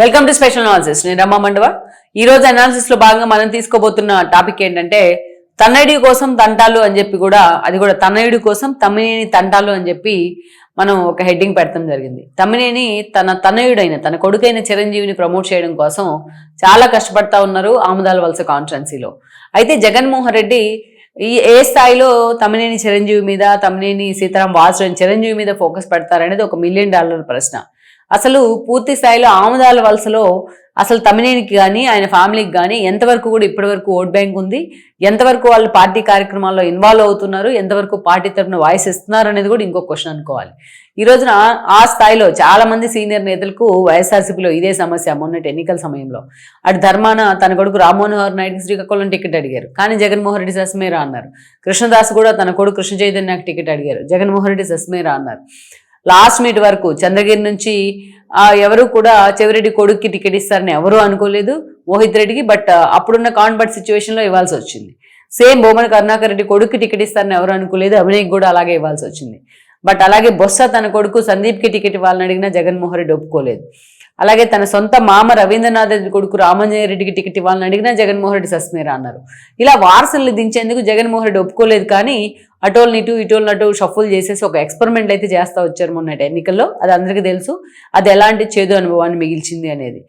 Welcome to special analysis నేను రమ్మ మండవ. ఈ రోజు అనాలిసిస్లో భాగంగా మనం తీసుకోబోతున్న టాపిక్ ఏంటంటే తన్నయుడి కోసం తంటాలు అని చెప్పి కూడా అది కూడా తన్నయుడి కోసం తమ్మినేని తంటాలు అని చెప్పి మనం ఒక హెడ్డింగ్ పెడతాం జరిగింది. తమ్మినేని తన తనయుడైన తన కొడుకైన చిరంజీవిని ప్రమోట్ చేయడం కోసం చాలా కష్టపడతా ఉన్నారు ఆముదాల వలస కాన్స్టిట్యున్సీలో అయితే జగన్మోహన్ రెడ్డి ఈ ఏ స్థాయిలో తమ్మినేని చిరంజీవి మీద తమ్మినేని సీతారాం వాసు చిరంజీవి మీద ఫోకస్ పెడతారనేది ఒక మిలియన్ డాలర్ ప్రశ్న. అసలు పూర్తి స్థాయిలో ఆముదాల వలసలో అసలు తమ్మినేనికి కానీ ఆయన ఫ్యామిలీకి కానీ ఎంతవరకు కూడా ఇప్పటివరకు ఓట్ బ్యాంక్ ఉంది? ఎంతవరకు వాళ్ళు పార్టీ కార్యక్రమాల్లో ఇన్వాల్వ్ అవుతున్నారు? ఎంతవరకు పార్టీ తరఫున వాయిస్ ఇస్తున్నారు అనేది కూడా ఇంకో క్వశ్చన్ అనుకోవాలి. ఈ రోజున ఆ స్థాయిలో చాలా మంది సీనియర్ నేతలకు వైఎస్ఆర్సీపీలో ఇదే సమస్య మొన్నటి ఎన్నికల సమయంలో. అటు ధర్మాన తన కొడుకు రామ్మోహన్ నాయుడుకి శ్రీకాకుళం టికెట్ అడిగారు. కానీ జగన్మోహన్ రెడ్డి సస్మేరా అన్నారు. కృష్ణదాస్ కూడా తన కొడుకు కృష్ణ చైతన్యకి టికెట్ అడిగారు. జగన్మోహన్ రెడ్డి సస్మేరా అన్నారు. లాస్ట్ మీట్ వరకు చంద్రగిరి నుంచి ఎవరు కూడా చెవిరెడ్డి కొడుక్కి టికెట్ ఇస్తారని ఎవరు అనుకోలేదు. మోహిత్ రెడ్డికి బట్ అప్పుడున్న కాన్బర్ట్ సిచ్యువేషన్లో ఇవ్వాల్సి వచ్చింది. సేమ్ బొమ్మన కరుణాకర్ రెడ్డి కొడుక్కి టికెట్ ఇస్తారని ఎవరు అనుకోలేదు. అభినయ్కి కూడా అలాగే ఇవ్వాల్సి వచ్చింది. బట్ అలాగే బొత్స తన కొడుకు సందీప్కి టికెట్ ఇవ్వాలని అడిగినా జగన్మోహన్ రెడ్డి ఒప్పుకోలేదు. అలాగే తన సొంత మామ రవీంద్రనాథ్ రెడ్డి కొడుకు రామంజయ రెడ్డికి టికెట్ ఇవ్వాలని అడిగినా జగన్మోహన్ రెడ్డి సస్మేరా అన్నారు. ఇలా వారసుల్ని దించేందుకు జగన్మోహన్ రెడ్డి ఒప్పుకోలేదు కానీ అటోల్ని ఇటు ఇటోల్ని అటు షఫుల్ చేసేసి ఒక ఎక్స్పెరిమెంట్ అయితే చేస్తా వచ్చారు మొన్నటి ఎన్నికల్లో. అది అందరికీ తెలుసు. అది ఎలాంటి చేదు అనుభవాన్ని మిగిల్చింది అనేది.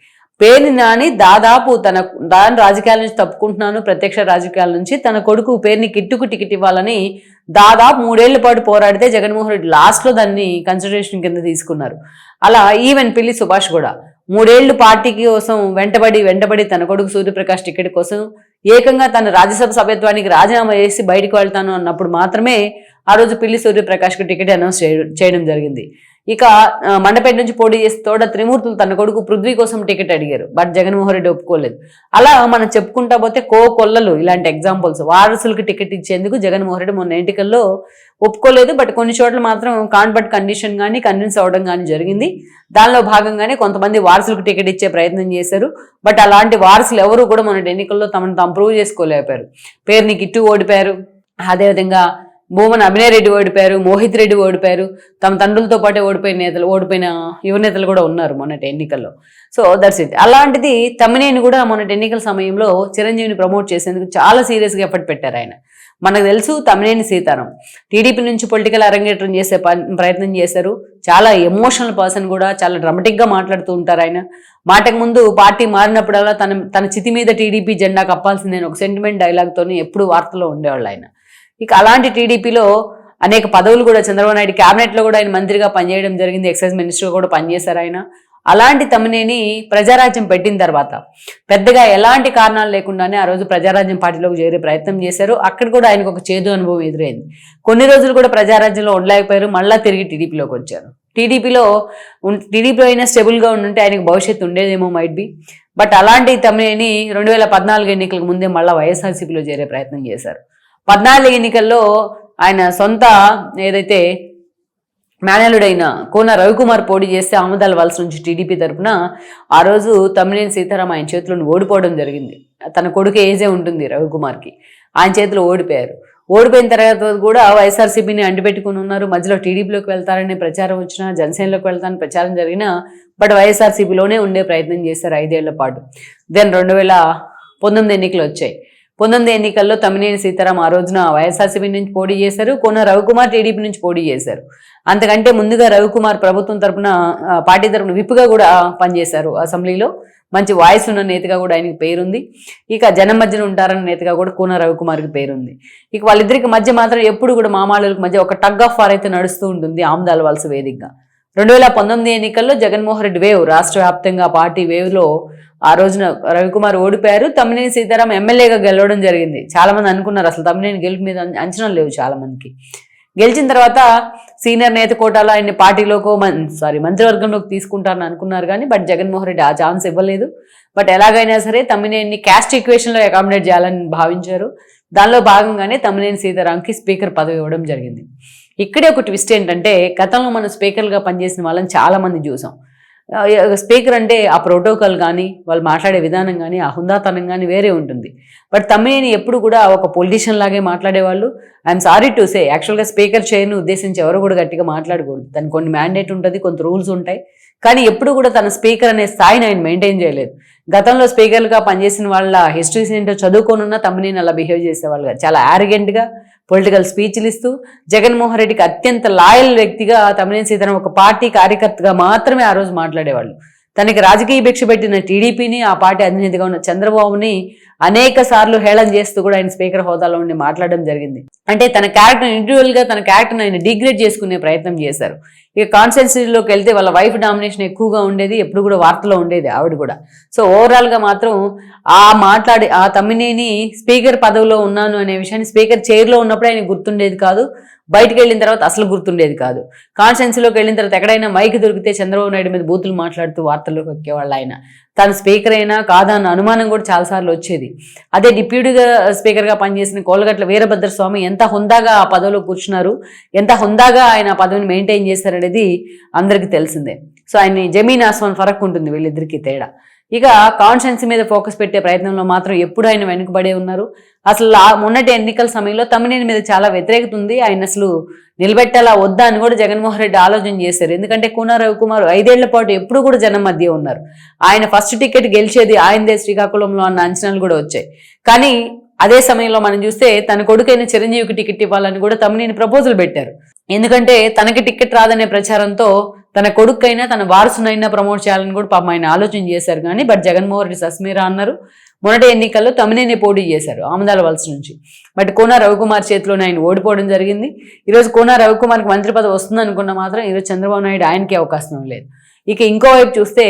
పేరు నాని దాదాపు తన దాని రాజకీయాల నుంచి తప్పుకుంటున్నాను ప్రత్యక్ష రాజకీయాల నుంచి. తన కొడుకు పేరుని కిట్టుకు టికెట్ ఇవ్వాలని దాదాపు మూడేళ్ళ పాటు పోరాడితే జగన్మోహన్ రెడ్డి లాస్ట్లో దాన్ని కన్సిడరేషన్ కింద తీసుకున్నారు. అలా ఈవెన్ పిల్లి సుభాష్ కూడా మూడేళ్ళు పార్టీకి కోసం వెంటబడి వెంటబడి తన కొడుకు సూర్యప్రకాష్ టికెట్ కోసం ఏకంగా తన రాజ్యసభ సభ్యత్వానికి రాజీనామా చేసి బయటకు వెళ్తాను అన్నప్పుడు మాత్రమే ఆ రోజు పిల్లి సూర్యప్రకాష్కి టికెట్ అనౌన్స్ చేయడం జరిగింది. ఇక మండపేట నుంచి పోటీ చేసి తోడ త్రిమూర్తులు తన కొడుకు పృథ్వీ కోసం టికెట్ అడిగారు. బట్ జగన్మోహన్ రెడ్డి ఒప్పుకోలేదు. అలా మనం చెప్పుకుంటా పోతే కో కొల్లలు ఇలాంటి ఎగ్జాంపుల్స్ వారసులకు టికెట్ ఇచ్చేందుకు జగన్మోహన్ రెడ్డి మొన్న ఎన్నికల్లో ఒప్పుకోలేదు. బట్ కొన్ని చోట్ల మాత్రం కాన్బట్ కండిషన్ కానీ కన్విన్స్ అవ్వడం కానీ జరిగింది. దానిలో భాగంగానే కొంతమంది వారసులకు టికెట్ ఇచ్చే ప్రయత్నం చేశారు. బట్ అలాంటి వారసులు ఎవరు కూడా మన ఎన్నికల్లో తమను తాము ప్రూవ్ చేసుకోలేకపోయారు. పేరుని గిట్టు ఓడిపోయారు. అదేవిధంగా భూమన్ అభినయ్ రెడ్డి ఓడిపోయారు మోహిత్ రెడ్డి ఓడిపోయారు తమ తండ్రులతో పాటే ఓడిపోయిన నేతలు ఓడిపోయిన యువ నేతలు కూడా ఉన్నారు మొన్నటి ఎన్నికల్లో. So that's it. అలాంటిది తమ్మినేని కూడా మొన్నటి ఎన్నికల సమయంలో చిరంజీవిని ప్రమోట్ చేసేందుకు చాలా సీరియస్గా ఎఫర్ట్ పెట్టారు ఆయన. మనకు తెలుసు తమ్మినేని సీతారాం. టీడీపీ నుంచి పొలిటికల్ అరంగేట్రం చేసే ప్రయత్నం చేశారు. చాలా ఎమోషనల్ పర్సన్ కూడా చాలా డ్రమటిక్గా మాట్లాడుతూ ఉంటారు ఆయన. మాటకు ముందు పార్టీ మారినప్పుడల్లా తన తన చితి మీద టీడీపీ జెండా కప్పాల్సిందే ఒక సెంటిమెంట్ డైలాగ్తోని ఎప్పుడు వార్తలో ఉండేవాళ్ళు ఆయన. ఇక అలాంటి టీడీపీలో అనేక పదవులు కూడా చంద్రబాబు నాయుడు క్యాబినెట్లో కూడా ఆయన మంత్రిగా పనిచేయడం జరిగింది ఎక్సైజ్ మినిస్టర్ కూడా పనిచేశారు ఆయన. అలాంటి తమ్మినేని ప్రజారాజ్యం పెట్టిన తర్వాత పెద్దగా ఎలాంటి కారణాలు లేకుండానే ఆ రోజు ప్రజారాజ్యం పార్టీలోకి చేరే ప్రయత్నం చేశారు. అక్కడ కూడా ఆయనకు ఒక చేదు అనుభవం ఎదురైంది. కొన్ని రోజులు కూడా ప్రజారాజ్యంలో ఉండలేకపోయారు మళ్ళీ తిరిగి టీడీపీలోకి వచ్చారు. టీడీపీలో టీడీపీలో అయినా స్టెబుల్గా ఉండుంటే ఆయనకు భవిష్యత్తు ఉండేదేమో మైట్ బి బట్ అలాంటి తమ్మినేని రెండు వేల పద్నాలుగు ఎన్నికలకు ముందే మళ్ళీ వైఎస్ఆర్సీపీలో చేరే ప్రయత్నం చేశారు. పద్నాలుగు ఎన్నికల్లో ఆయన సొంత ఏదైతే మేనలుడైన కోన రవికుమార్ పోటీ చేస్తే ఆమదాల వలస నుంచి టీడీపీ తరఫున ఆ రోజు తమ్మినేని సీతారాం ఆయన చేతిలో ఓడిపోవడం జరిగింది. తన కొడుకు ఏజే ఉంటుంది రవికుమార్కి. ఆయన చేతిలో ఓడిపోయారు. ఓడిపోయిన తర్వాత కూడా వైఎస్ఆర్సీపీని అంటిపెట్టుకుని ఉన్నారు. మధ్యలో టీడీపీలోకి వెళ్తారనే ప్రచారం వచ్చినా జనసేనలోకి వెళ్తారని ప్రచారం జరిగినా బట్ వైఎస్ఆర్సీపీలోనే ఉండే ప్రయత్నం చేశారు ఐదేళ్ళ పాటు. దెన్ రెండు వేల పంతొమ్మిది ఎన్నికలు వచ్చాయి. పంతొమ్మిది ఎన్నికల్లో తమ్మినేని సీతారాం ఆ రోజున వైఎస్ఆర్సీపీ నుంచి పోటీ చేశారు కొన రవికుమార్ టీడీపీ నుంచి పోటీ చేశారు. అంతకంటే ముందుగా రవికుమార్ ప్రభుత్వం తరపున పార్టీ తరపున విప్పుగా కూడా పనిచేశారు అసెంబ్లీలో. మంచి వాయిస్ ఉన్న నేతగా కూడా ఆయనకి పేరుంది. ఇక జనం మధ్యన ఉంటారన్న నేతగా కూడా కూన రవికుమార్కి పేరుంది. ఇక వాళ్ళిద్దరికి మధ్య మాత్రం ఎప్పుడు కూడా మామాళ్ళకి మధ్య ఒక టగ్ ఆఫ్ ఫార్ అయితే నడుస్తూ ఉంటుంది ఆమ్దాల వలస వేదికగా. రెండు వేల పంతొమ్మిది ఎన్నికల్లో జగన్మోహన్ రెడ్డి వేవ్ రాష్ట్ర వ్యాప్తంగా పార్టీ వేవ్లో ఆ రోజున రవికుమార్ ఓడిపోయారు. తమ్మినేని సీతారాం ఎమ్మెల్యేగా గెలవడం జరిగింది. చాలా మంది అనుకున్నారు అసలు తమ్మినేని గెలుపు మీద అంచనా లేవు చాలా మందికి గెలిచిన తర్వాత సీనియర్ నేత కోటాలో ఆయన్ని పార్టీలోకో మన్ సారీ మంత్రివర్గంలోకి తీసుకుంటారని అనుకున్నారు కానీ బట్ జగన్మోహన్ రెడ్డి ఆ ఛాన్స్ ఇవ్వలేదు. బట్ ఎలాగైనా సరే తమ్మినేని క్యాస్ట్ ఈక్వేషన్లో అకామిడేట్ చేయాలని భావించారు. దానిలో భాగంగానే తమ్మినేని సీతారాంకి స్పీకర్ పదవి ఇవ్వడం జరిగింది. ఇక్కడే ఒక ట్విస్ట్ ఏంటంటే గతంలో మనం స్పీకర్గా పనిచేసిన వాళ్ళని చాలామంది చూసాం. స్పీకర్ అంటే ఆ ప్రోటోకాల్ కానీ వాళ్ళు మాట్లాడే విధానం కానీ ఆ హుందాతనం కానీ వేరే ఉంటుంది. బట్ తమేని ఎప్పుడు కూడా ఒక పొలిటీషియన్ లాగే మాట్లాడేవాళ్ళు. ఐఎమ్ సారీ టు సే యాక్చువల్గా స్పీకర్ చైర్ను ఉద్దేశించి ఎవరు కూడా గట్టిగా మాట్లాడకూడదు. దానికి కొన్ని మ్యాండేట్ ఉంటుంది కొంత రూల్స్ ఉంటాయి. కానీ ఎప్పుడు కూడా తన స్పీకర్ అనే స్థాయిని ఆయన మెయింటైన్ చేయలేదు. గతంలో స్పీకర్లుగా పనిచేసిన వాళ్ళ హిస్టరీస్ ఏంటో చదువుకోనున్న తమ్ముని అలా బిహేవ్ చేసేవాళ్ళుగా. చాలా arrogant పొలిటికల్ స్పీచ్లు ఇస్తూ జగన్మోహన్ రెడ్డికి అత్యంత లాయల్ వ్యక్తిగా తమ్మినేని సీతారాం ఒక పార్టీ కార్యకర్తగా మాత్రమే ఆ రోజు మాట్లాడేవాళ్ళు. తనకి రాజకీయ భిక్ష పెట్టిన టీడీపీని ఆ పార్టీ అధినేతగా ఉన్న చంద్రబాబుని అనేక సార్లు హేళన చేస్తూ కూడా ఆయన స్పీకర్ హోదాలో ఉండి మాట్లాడడం జరిగింది. అంటే తన క్యారెక్టర్ ఇండివిజువల్గా తన క్యారెక్టర్ ఆయన డిగ్రేడ్ చేసుకునే ప్రయత్నం చేశారు. ఇక కాన్స్టెన్సీలోకి వెళ్తే వాళ్ళ వైఫ్ డామినేషన్ ఎక్కువగా ఉండేది ఎప్పుడు కూడా వార్తలో ఉండేది ఆవిడ కూడా. సో ఓవరాల్గా మాత్రం ఆ మాట్లాడి ఆ తమ్మినేని స్పీకర్ పదవిలో ఉన్నాను అనే విషయాన్ని స్పీకర్ చైర్లో ఉన్నప్పుడు ఆయన గుర్తుండేది కాదు. బయటకు వెళ్ళిన తర్వాత అసలు గుర్తుండేది కాదు. కాన్స్టెన్సీలోకి వెళ్ళిన తర్వాత ఎక్కడైనా మైక్ దొరికితే చంద్రబాబు నాయుడు మీద బూతులు మాట్లాడుతూ వార్తల్లోకి ఎక్కేవాళ్ళు ఆయన. తను స్పీకర్ అయినా కాదా అన్న అనుమానం కూడా చాలాసార్లు వచ్చేది. అదే డిప్యూటీగా స్పీకర్గా పనిచేసిన కోలగట్ల వీరభద్ర స్వామి ఎంత హుందాగా ఆ పదవిలో కూర్చున్నారు ఎంత హుందాగా ఆయన ఆ పదవిని మెయింటైన్ చేశారనేది అందరికీ తెలిసిందే. సో ఆయన్ని జమీన్ ఆస్వాన్ ఫరక్ ఉంటుంది వీళ్ళిద్దరికీ తేడా. ఇక కాన్షియన్స్ మీద ఫోకస్ పెట్టే ప్రయత్నంలో మాత్రం ఎప్పుడు ఆయన వెనుకబడే ఉన్నారు. అసలు మొన్నటి ఎన్నికల సమయంలో తమ్మినేని మీద చాలా వ్యతిరేకత ఉంది ఆయన అసలు నిలబెట్టాలా వద్దా అని కూడా జగన్మోహన్ రెడ్డి ఆలోచన చేశారు. ఎందుకంటే కూనా రవికుమార్ ఐదేళ్ళ పాటు ఎప్పుడు కూడా జనం మధ్య ఉన్నారు. ఆయన ఫస్ట్ టికెట్ గెలిచేది ఆయనదే శ్రీకాకుళంలో అన్న అంచనాలు కూడా వచ్చాయి. కానీ అదే సమయంలో మనం చూస్తే తన కొడుకైన చిరంజీవికి టికెట్ ఇవ్వాలని కూడా తమ్మినేని ప్రపోజల్ పెట్టారు. ఎందుకంటే తనకి టికెట్ రాదనే ప్రచారంతో తన కొడుకైనా తన వారసునైనా ప్రమోట్ చేయాలని కూడా పాపం ఆయన ఆలోచన చేశారు కానీ బట్ జగన్మోహన్ రెడ్డి సస్మీరా అన్నారు. మొన్నటి ఎన్నికల్లో తమినేని పోటీ చేశారు ఆమదాల వలస నుంచి. బట్ కోన రవికుమార్ చేతిలోనే ఆయన ఓడిపోవడం జరిగింది. ఈరోజు కోన రవికుమార్కి మంత్రి పదవి వస్తుంది అనుకున్న మాత్రం ఈరోజు చంద్రబాబు నాయుడు ఆయనకి అవకాశం లేదు. ఇక ఇంకోవైపు చూస్తే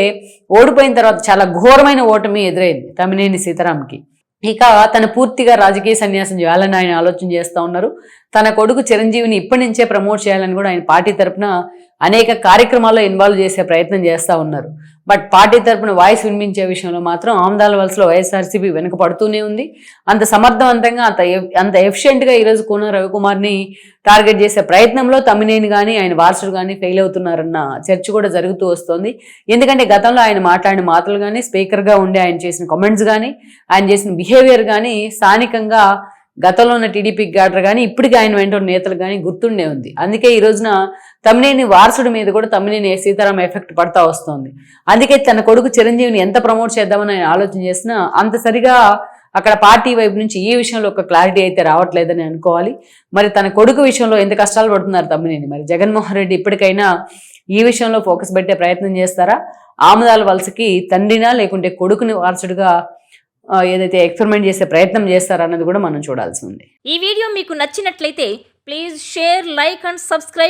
ఓడిపోయిన తర్వాత చాలా ఘోరమైన ఓటమి ఎదురైంది తమినేని సీతారాంకి. ఇక తన పూర్తిగా రాజకీయ సన్యాసం చేయాలని ఆయన ఆలోచన చేస్తూ ఉన్నారు. తన కొడుకు చిరంజీవిని ఇప్పటి నుంచే ప్రమోట్ చేయాలని కూడా ఆయన పార్టీ తరపున అనేక కార్యక్రమాల్లో ఇన్వాల్వ్ చేసే ప్రయత్నం చేస్తూ ఉన్నారు. బట్ పార్టీ తరపున వాయిస్ వినిపించే విషయంలో మాత్రం ఆమదాల వలసలో వైఎస్ఆర్సీపీ వెనుకపడుతూనే ఉంది. అంత సమర్థవంతంగా అంత అంత ఎఫిషియెంట్గా ఈరోజు కోన రవికుమార్ని టార్గెట్ చేసే ప్రయత్నంలో తమ్మినేని కానీ ఆయన వారసుడు కానీ ఫెయిల్ అవుతున్నారన్న చర్చ కూడా జరుగుతూ వస్తోంది. ఎందుకంటే గతంలో ఆయన మాట్లాడిన మాటలు కానీ స్పీకర్గా ఉండి ఆయన చేసిన కామెంట్స్ కానీ ఆయన చేసిన బిహేవియర్ కానీ స్థానికంగా గతంలో ఉన్న టీడీపీ గాడర్ కానీ ఇప్పటికీ ఆయన వెంట నేతలు కానీ గుర్తుండే ఉంది. అందుకే ఈ రోజున తమ్మినేని వారసుడి మీద కూడా తమ్మినేని సీతారాం ఎఫెక్ట్ పడతా వస్తోంది. అందుకే తన కొడుకు చిరంజీవిని ఎంత ప్రమోట్ చేద్దామని ఆయన ఆలోచన చేసినా అంత సరిగా అక్కడ పార్టీ వైపు నుంచి ఈ విషయంలో ఒక క్లారిటీ అయితే రావట్లేదని అనుకోవాలి. మరి తన కొడుకు విషయంలో ఎంత కష్టాలు పడుతున్నారు తమ్మినేని? మరి జగన్మోహన్ రెడ్డి ఇప్పటికైనా ఈ విషయంలో ఫోకస్ పెట్టే ప్రయత్నం చేస్తారా? ఆముదాల వలసకి తండ్రినా లేకుంటే కొడుకుని వారసుడిగా ఏదైతే ఎక్స్పెరిమెంట్ చేసే ప్రయత్నం చేస్తారన్నది కూడా మనం చూడాల్సి ఉంది. ఈ వీడియో మీకు నచ్చినట్లయితే please share like and subscribe